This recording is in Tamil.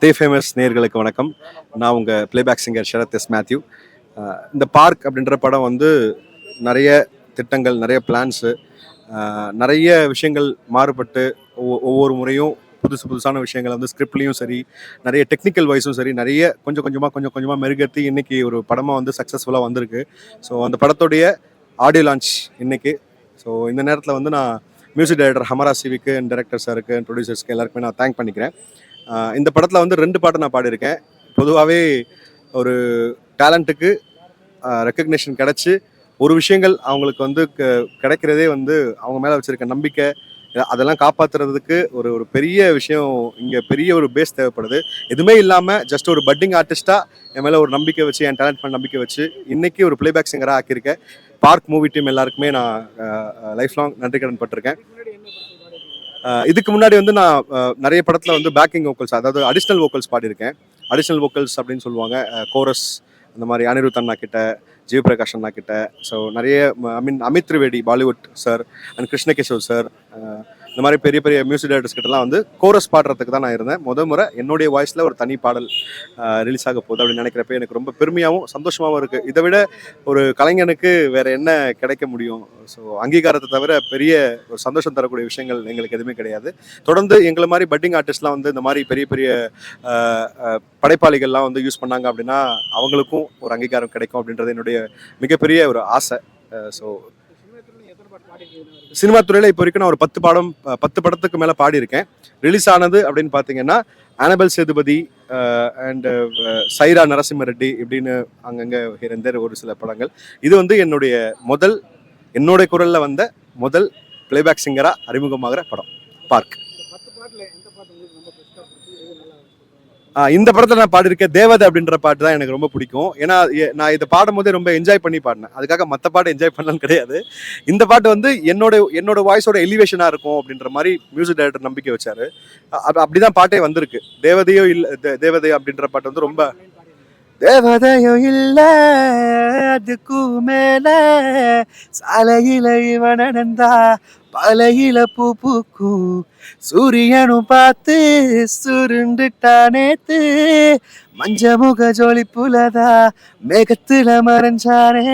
தே ஃபேமஸ் நேர்களுக்கு வணக்கம். நான் உங்கள் playback singer Sharath S Mathew இந்த பார்க் அப்படின்ற படம் வந்து நிறைய திட்டங்கள் நிறைய பிளான்ஸு நிறைய விஷயங்கள் மாறுபட்டு ஒவ்வொ- ஒவ்வொரு முறையும் புதுசு புதுசான விஷயங்கள் வந்து ஸ்கிரிப்ட்லேயும் சரி நிறைய டெக்னிக்கல் வைஸும் சரி நிறைய கொஞ்சம் கொஞ்சமாக கொஞ்சம் கொஞ்சமாக மெருகேற்றி இன்றைக்கி ஒரு படமாக வந்து சக்ஸஸ்ஃபுல்லாக வந்திருக்கு. ஸோ அந்த படத்துடைய ஆடியோ லான்ச் இன்னைக்கு. ஸோ இந்த நேரத்தில் வந்து நான் மியூசிக் டைரக்டர் ஹமரா சிவிக்கு டைரக்டர் சாருக்கு ப்ரொடியூசர்ஸ்க்கு எல்லாருக்குமே நான் தேங்க் பண்ணிக்கிறேன். இந்த படத்தில் வந்து ரெண்டு பாட்டு நான் பாடியிருக்கேன். பொதுவாகவே ஒரு டேலண்ட்டுக்கு ரெக்கக்னேஷன் கிடச்சி ஒரு விஷயங்கள் அவங்களுக்கு வந்து க- கிடைக்கிறதே வந்து அவங்க மேலே வச்சுருக்க நம்பிக்கை அதெல்லாம் காப்பாற்றுறதுக்கு ஒரு ஒரு பெரிய விஷயம் இங்கே பெரிய ஒரு பேஸ் தேவைப்படுது. எதுவுமே இல்லாமல் ஜஸ்ட் ஒரு பட்டிங் ஆர்டிஸ்ட்டாக என் மேலே ஒரு நம்பிக்கை வச்சு என் டேலண்ட் பண்ண நம்பிக்கை வச்சு இன்றைக்கி ஒரு பிளேபேக் சிங்கராக ஆக்கியிருக்கேன். பார்க் மூவி டீம் எல்லாருக்குமே நான் லைஃப் லாங் நன்றி கடன் பட்டிருக்கேன். இதுக்கு முன்னாடி வந்து நான் நிறைய படத்தில் வந்து பேக்கிங் வோக்கல்ஸ் அதாவது அடிஷ்னல் வோக்கல்ஸ் பாடியிருக்கேன். அடிஷ்னல் வோக்கல்ஸ் அப்படின்னு சொல்லுவாங்க கோரஸ் அந்த மாதிரி அனிருத் அண்ணா கிட்ட ஜெயபிரகாஷ் அண்ணா கிட்ட. ஸோ நிறைய I mean Amit Trivedi Bollywood sir and Krishnakishore sir இந்த மாதிரி பெரிய பெரிய மியூசிக் டேரக்டர்ஸ் கிட்டலாம் வந்து கோரஸ் பாடுறதுக்கு தான் நான் இருந்தேன். முத முறை என்னுடைய வாய்ஸில் ஒரு தனி பாடல் ரிலீஸ் ஆக போகுது அப்படின்னு நினைக்கிறப்ப எனக்கு ரொம்ப பெருமையாகவும் சந்தோஷமாகவும் இருக்குது இதை விட ஒரு கலைஞனுக்கு வேறு என்ன கிடைக்க முடியும்? ஸோ அங்கீகாரத்தை தவிர பெரிய ஒரு சந்தோஷம் தரக்கூடிய விஷயங்கள் எங்களுக்கு எதுவுமே கிடையாது. தொடர்ந்து எங்களை மாதிரி பட்டிங் ஆர்டிஸ்ட்லாம் வந்து இந்த மாதிரி பெரிய பெரிய படைப்பாளிகள்லாம் வந்து யூஸ் பண்ணாங்க அப்படின்னா அவங்களுக்கும் ஒரு அங்கீகாரம் கிடைக்கும் அப்படின்றது என்னுடைய மிகப்பெரிய ஒரு ஆசை. ஸோ சினிமா துறையில் இப்போ வரைக்கும் நான் ஒரு பத்து பாடம் பத்து படத்துக்கு மேலே பாடியிருக்கேன். ரிலீஸ் ஆனது அப்படின்னு பார்த்தீங்கன்னா ஆனபல் சேதுபதி அண்ட் சைரா நரசிம்ம ரெட்டி இப்படின்னு அங்கங்கே இருந்த ஒரு சில படங்கள். இது வந்து என்னுடைய முதல் என்னுடைய குரலில் வந்த முதல் பிளேபேக் சிங்கராக அறிமுகமாகிற படம். பார்க் இந்த படத்தில் நான் பாடியிருக்கேன் தேவதை அப்படின்ற பாட்டு தான் எனக்கு ரொம்ப பிடிக்கும். ஏன்னா நான் இதை பாடும் போதே ரொம்ப என்ஜாய் பண்ணி பாடினேன். அதுக்காக மற்ற பாட்டு என்ஜாய் பண்ணலாம் கிடையாது. இந்த பாட்டு வந்து என்னோட என்னோட வாய்ஸோட எலிவேஷனாக இருக்கும் அப்படின்ற மாதிரி மியூசிக் டைரக்டர் நம்பிக்கை வச்சாரு. அப்படி அப்படிதான் பாட்டே வந்திருக்கு. தேவதையோ இல்லை தேவதை அப்படின்ற பாட்டு வந்து ரொம்ப தேவதையோ இல்ல அதுக்கும் மேல சாலையில இவன் நடந்தா பலையில பூ பூக்கும் சூரியனும் பார்த்து சுருண்டுட்டா நேத்து. மஞ்ச முக ஜோலி புலதா மேகத்துல மறைஞ்சானே.